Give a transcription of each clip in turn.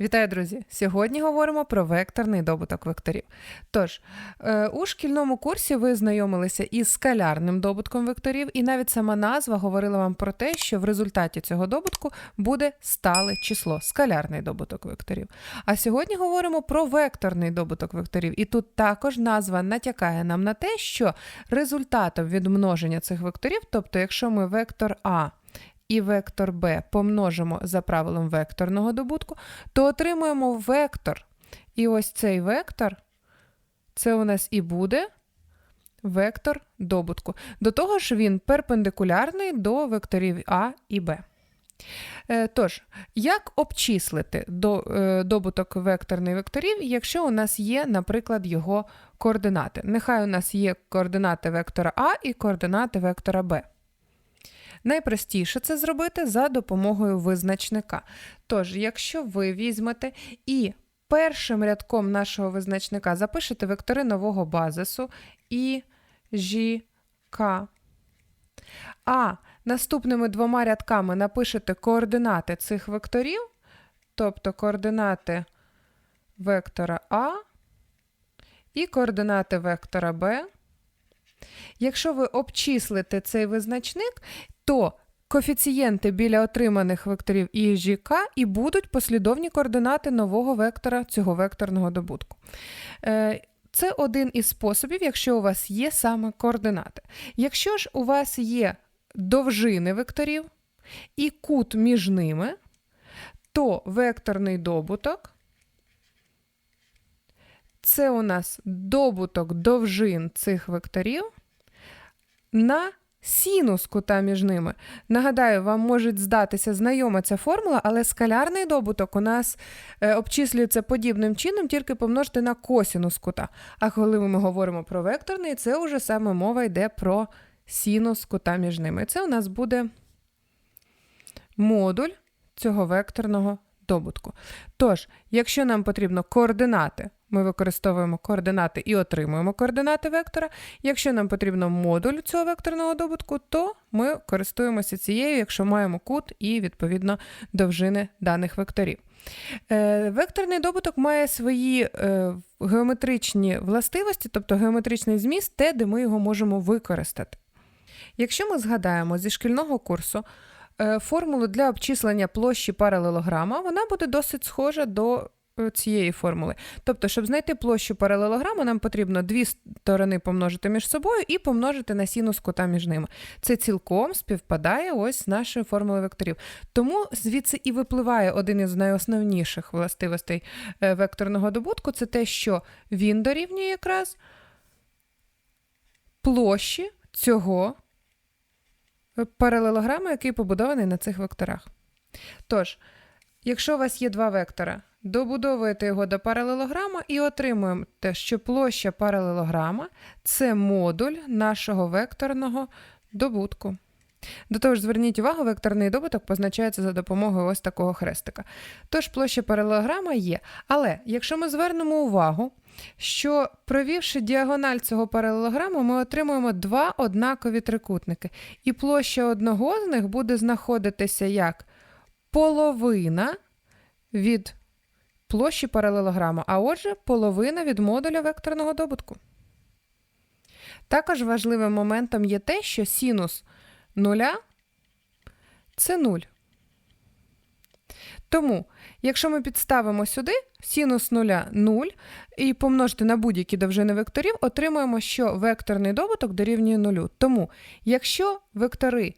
Вітаю, друзі! Сьогодні говоримо про векторний добуток векторів. Тож, е, у шкільному курсі ви знайомилися із скалярним добутком векторів, і навіть сама назва говорила вам про те, що в результаті цього добутку буде стале число, скалярний добуток векторів. А сьогодні говоримо про векторний добуток векторів. І тут також назва натякає нам на те, що результатом від множення цих векторів, тобто, якщо ми вектор А і вектор b помножимо за правилом векторного добутку, то отримуємо вектор. І ось цей вектор, це у нас і буде вектор добутку. До того ж, він перпендикулярний до векторів А і Б. Е, Тож, як обчислити е, добуток векторних векторів, якщо у нас є, наприклад, його координати? Нехай у нас є координати вектора А і координати вектора Б. Найпростіше це зробити за допомогою визначника. Тож, якщо ви візьмете і першим рядком нашого визначника запишете вектори нового базису і Ж, а наступними двома рядками напишете координати цих векторів, тобто координати вектора А і координати вектора Б. Якщо ви обчислите цей визначник, то коефіцієнти біля отриманих векторів і і К і будуть послідовні координати нового вектора цього векторного добутку. Е, це один із способів, якщо у вас є саме координати. Якщо ж у вас є довжини векторів і кут між ними, то векторний добуток це у нас добуток довжин цих векторів на синус кута між ними. Нагадаю, вам може здатися знайома ця формула, але скалярний добуток у нас е, обчислюється подібним чином, тільки помножити на косінус кута. А коли ми говоримо про векторний, це вже саме мова йде про синус кута між ними. Це у нас буде модуль цього векторного добутку. Тож, якщо нам потрібно координати, ми використовуємо координати і отримуємо координати вектора. Якщо нам потрібно модуль цього векторного добутку, то ми користуємося цією, якщо маємо кут і, відповідно, довжини даних векторів. Е, Векторний добуток має свої е, геометричні властивості, тобто геометричний зміст, те, де ми його можемо використати. Якщо ми згадаємо зі шкільного курсу е, формулу для обчислення площі паралелограма, вона буде досить схожа до цієї формули. Тобто, щоб знайти площу паралелограма, нам потрібно дві сторони помножити між собою і помножити на синус кута між ними. Це цілком співпадає ось з нашою формулою векторів. Тому звідси і випливає один із найосновніших властивостей е, векторного добутку це те, що він дорівнює якраз площі цього паралелограма, який побудований на цих векторах. Тож, якщо у вас є два вектора, добудовуєте його до паралелограма і отримуєте, що площа паралелограма це модуль нашого векторного добутку. До того ж, зверніть увагу, векторний добуток позначається за допомогою ось такого хрестика. Тож площа паралелограма є. Але якщо ми звернемо увагу, що провівши діагональ цього паралелограму, ми отримуємо два однакові трикутники. І площа одного з них буде знаходитися як половина від площі паралелограма, а отже, половина від модуля векторного добутку. Також важливим моментом є те, що синус нуля це 0. Тому, якщо ми підставимо сюди синус нуля 0 і помножити на будь-які довжини векторів, отримуємо, що векторний добуток дорівнює 0. Тому, якщо вектори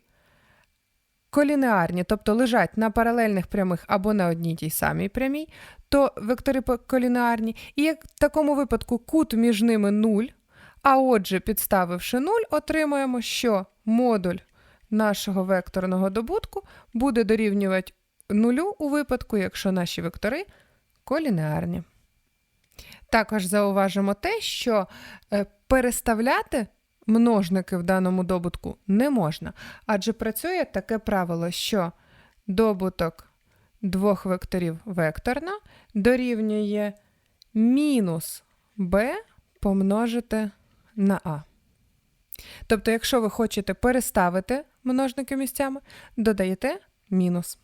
колінеарні, тобто лежать на паралельних прямих або на одній тій самій прямій, то вектори колінеарні, і в такому випадку кут між ними 0, а отже, підставивши 0, отримуємо, що модуль нашого векторного добутку буде дорівнювати нулю у випадку, якщо наші вектори колінеарні. Також зауважимо те, що е, переставляти множники в даному добутку не можна, адже працює таке правило, що добуток двох векторів векторна дорівнює мінус b помножити на а. Тобто, якщо ви хочете переставити множники місцями, додаєте мінус.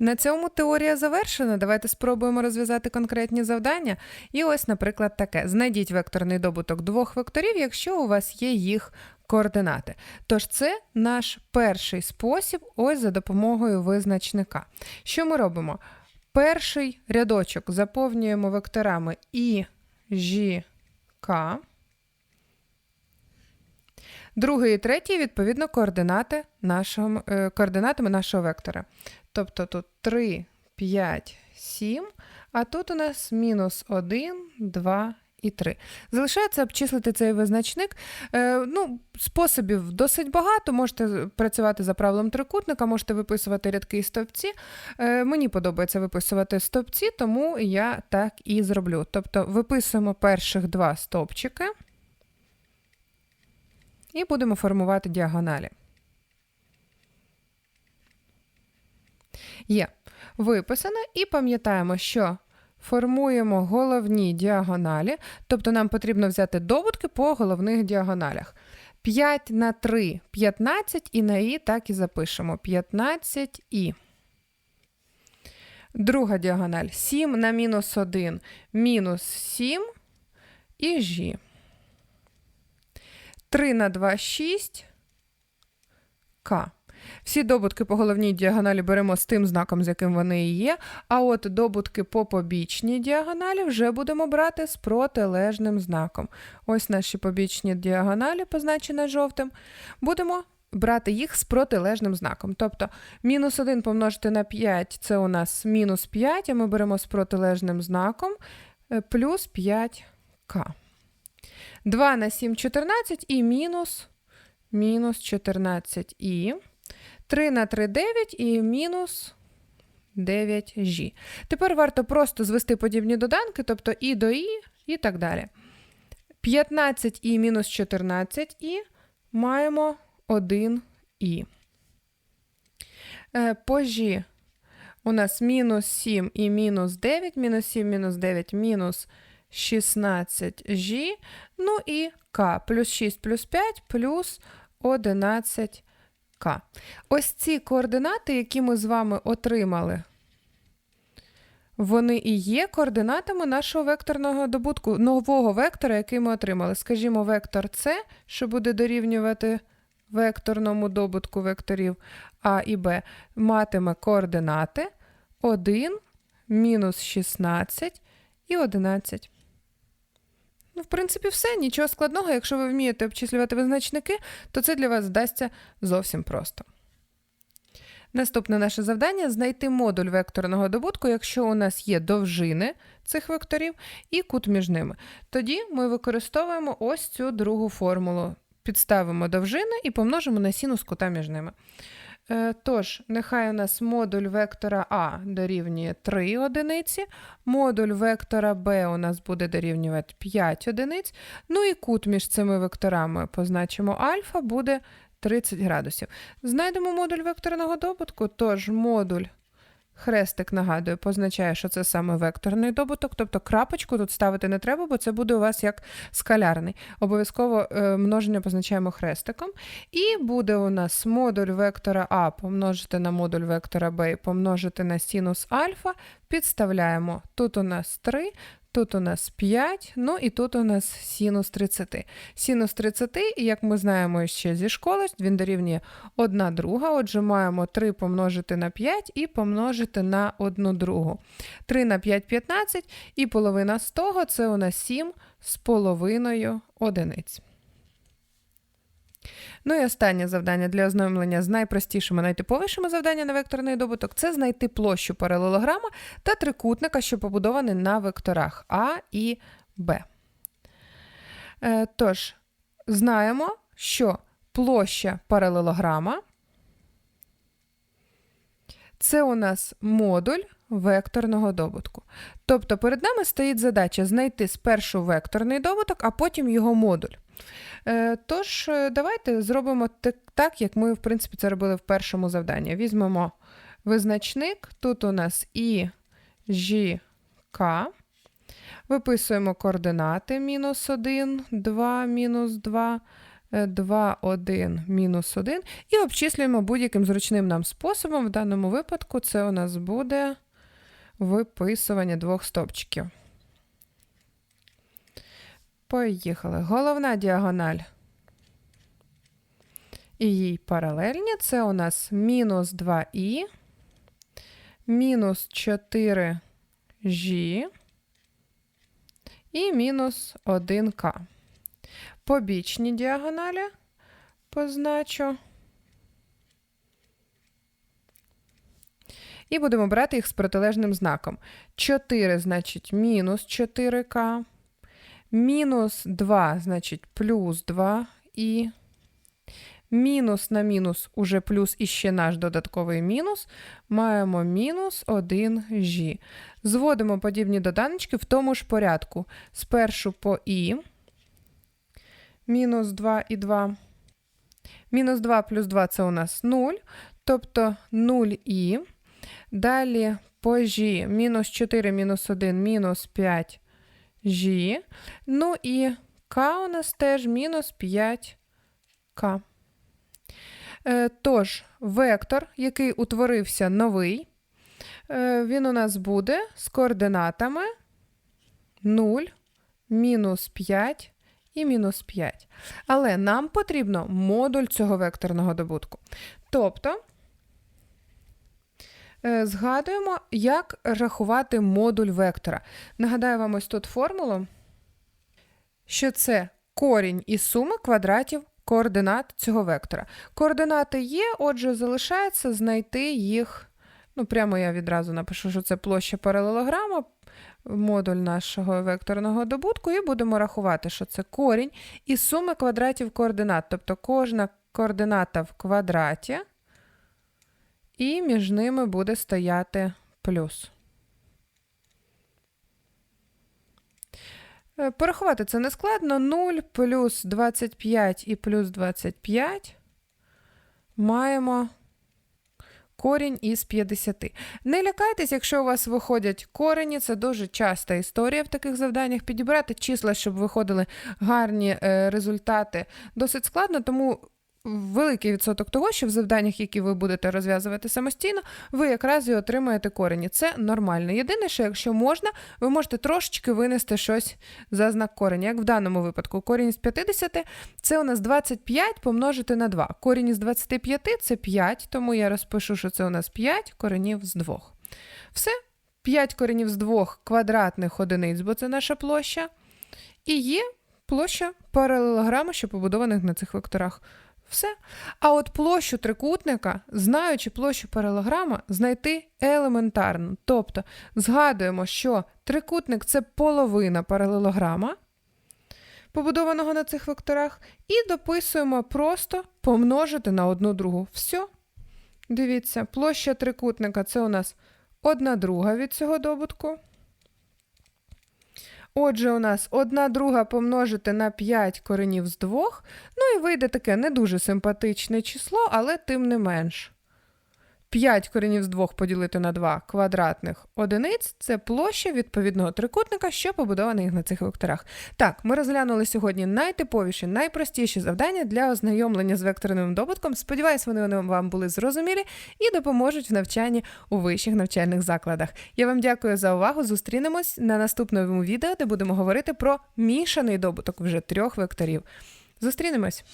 На цьому теорія завершена. Давайте спробуємо розв'язати конкретні завдання. І ось, наприклад, таке: знайдіть векторний добуток двох векторів, якщо у вас є їх координати. Тож це наш перший спосіб, ось за допомогою визначника. Що ми робимо? Перший рядочок заповнюємо векторами і, Ж, К. Другий і третій, відповідно, координати нашого, е, координатами нашого вектора. Тобто тут 3, 5, 7, а тут у нас мінус 1, 2 і 3. Залишається обчислити цей визначник. Е, ну, Способів досить багато. Можете працювати за правилом трикутника, можете виписувати рядки і стовпці. Е, мені подобається виписувати стовпці, тому я так і зроблю. Тобто виписуємо перших два стовпчики і будемо формувати діагоналі. Є. Виписано і пам'ятаємо, що формуємо головні діагоналі, тобто нам потрібно взяти добутки по головних діагоналях. 5 на 3 15 і на і так і запишемо 15 і. Друга діагональ 7 на мінус 1 мінус 7 і жі. 3 на 2 6 К. Всі добутки по головній діагоналі беремо з тим знаком, з яким вони і є. А от добутки по побічній діагоналі вже будемо брати з протилежним знаком. Ось наші побічні діагоналі, позначені жовтим. Будемо брати їх з протилежним знаком. Тобто мінус 1 помножити на 5 це у нас мінус 5, а ми беремо з протилежним знаком е, плюс 5к. 2 на 7 14 і мінус мінус 14 і 3 на 3 9 і мінус 9g. Тепер варто просто звести подібні доданки, тобто і до і, і так далі. 15 і мінус 14 і маємо 1 і. Е, по g у нас мінус 7 і мінус 9, мінус 7, мінус 9, мінус 16g, ну і k, плюс 6 плюс 5 плюс 11 К. Ось ці координати, які ми з вами отримали, вони і є координатами нашого векторного добутку, нового вектора, який ми отримали. Скажімо, вектор С, що буде дорівнювати векторному добутку векторів А і Б, матиме координати 1, мінус 16 і 11. Ну, в принципі, все, нічого складного. Якщо ви вмієте обчислювати визначники, то це для вас здасться зовсім просто. Наступне наше завдання знайти модуль векторного добутку, якщо у нас є довжини цих векторів і кут між ними. Тоді ми використовуємо ось цю другу формулу. Підставимо довжини і помножимо на синус кута між ними. Е, тож, нехай у нас модуль вектора А дорівнює 3 одиниці, модуль вектора Б у нас буде дорівнювати 5 одиниць, ну і кут між цими векторами позначимо альфа буде 30 градусів. Знайдемо модуль векторного добутку, тож модуль Хрестик, нагадую, позначає, що це саме векторний добуток, тобто крапочку тут ставити не треба, бо це буде у вас як скалярний. Обов'язково е, множення позначаємо хрестиком. І буде у нас модуль вектора А помножити на модуль вектора Б помножити на синус альфа. Підставляємо. Тут у нас 3, Тут у нас 5, ну і тут у нас синус 30. Синус 30, як ми знаємо ще зі школи, він дорівнює 1 друга. Отже, маємо 3 помножити на 5 і помножити на 1 другу. 3 на 5 15, і половина з того це у нас 7 з половиною одиниць. Ну і останнє завдання для ознайомлення з найпростішими, найтиповішими завданнями на векторний добуток це знайти площу паралелограма та трикутника, що побудований на векторах А і Б. Е, тож, знаємо, що площа паралелограма це у нас модуль векторного добутку. Тобто перед нами стоїть задача знайти спершу векторний добуток, а потім його модуль. Е, тож, е, давайте зробимо так, як ми, в принципі, це робили в першому завданні. Візьмемо визначник, тут у нас і Ж. Виписуємо координати мінус 1, 2, мінус 2, 2, 1, мінус 1 і обчислюємо будь-яким зручним нам способом. В даному випадку це у нас буде виписування двох стопчиків. Поїхали. Головна діагональ і їй паралельні це у нас мінус 2і, мінус 4g і мінус 1к. Побічні діагоналі позначу. І будемо брати їх з протилежним знаком. 4, значить, мінус 4к. Мінус 2, значить, плюс 2 і мінус на мінус уже плюс і ще наш додатковий мінус. Маємо мінус 1g. Зводимо подібні доданочки в тому ж порядку. Спершу по і. Мінус 2 і 2. Мінус 2 плюс 2 це у нас 0, тобто 0і. Далі по g мінус 4, мінус 1, мінус 5 g. Ну і k у нас теж мінус 5k. Е, Тож, вектор, який утворився новий, е, він у нас буде з координатами 0, мінус 5 і мінус 5. Але нам потрібно модуль цього векторного добутку. Тобто, згадуємо, як рахувати модуль вектора. Нагадаю вам ось тут формулу, що це корінь із суми квадратів координат цього вектора. Координати є, отже, залишається знайти їх. Ну, прямо я відразу напишу, що це площа паралелограма, модуль нашого векторного добутку, і будемо рахувати, що це корінь із суми квадратів координат. Тобто кожна координата в квадраті, і між ними буде стояти плюс. Е, Порахувати це не складно. 0 плюс 25 і плюс 25 маємо корінь із 50. Не лякайтесь, якщо у вас виходять корені, це дуже часта історія в таких завданнях. Підібрати числа, щоб виходили гарні е, результати, досить складно, тому великий відсоток того, що в завданнях, які ви будете розв'язувати самостійно, ви якраз і отримаєте корені. Це нормально. Єдине, що якщо можна, ви можете трошечки винести щось за знак кореня. Як в даному випадку, корінь з 50 це у нас 25 помножити на 2. Корінь із 25 це 5, тому я розпишу, що це у нас 5 коренів з 2. Все. 5 коренів з 2 квадратних одиниць, бо це наша площа. І є площа паралелограми, що побудованих на цих векторах. Все. А от площу трикутника, знаючи площу паралограма, знайти елементарно. Тобто згадуємо, що трикутник це половина паралелограма, побудованого на цих векторах, і дописуємо просто помножити на одну другу. Все. Дивіться, площа трикутника це у нас одна друга від цього добутку. Отже, у нас одна друга помножити на 5 коренів з 2. Ну і вийде таке не дуже симпатичне число, але тим не менш. 5 коренів з 2 поділити на 2 квадратних одиниць це площа відповідного трикутника, що побудований на цих векторах. Так, ми розглянули сьогодні найтиповіші, найпростіші завдання для ознайомлення з векторним добутком. Сподіваюсь, вони вам були зрозумілі і допоможуть в навчанні у вищих навчальних закладах. Я вам дякую за увагу. Зустрінемось на наступному відео, де будемо говорити про мішаний добуток вже трьох векторів. Зустрінемось!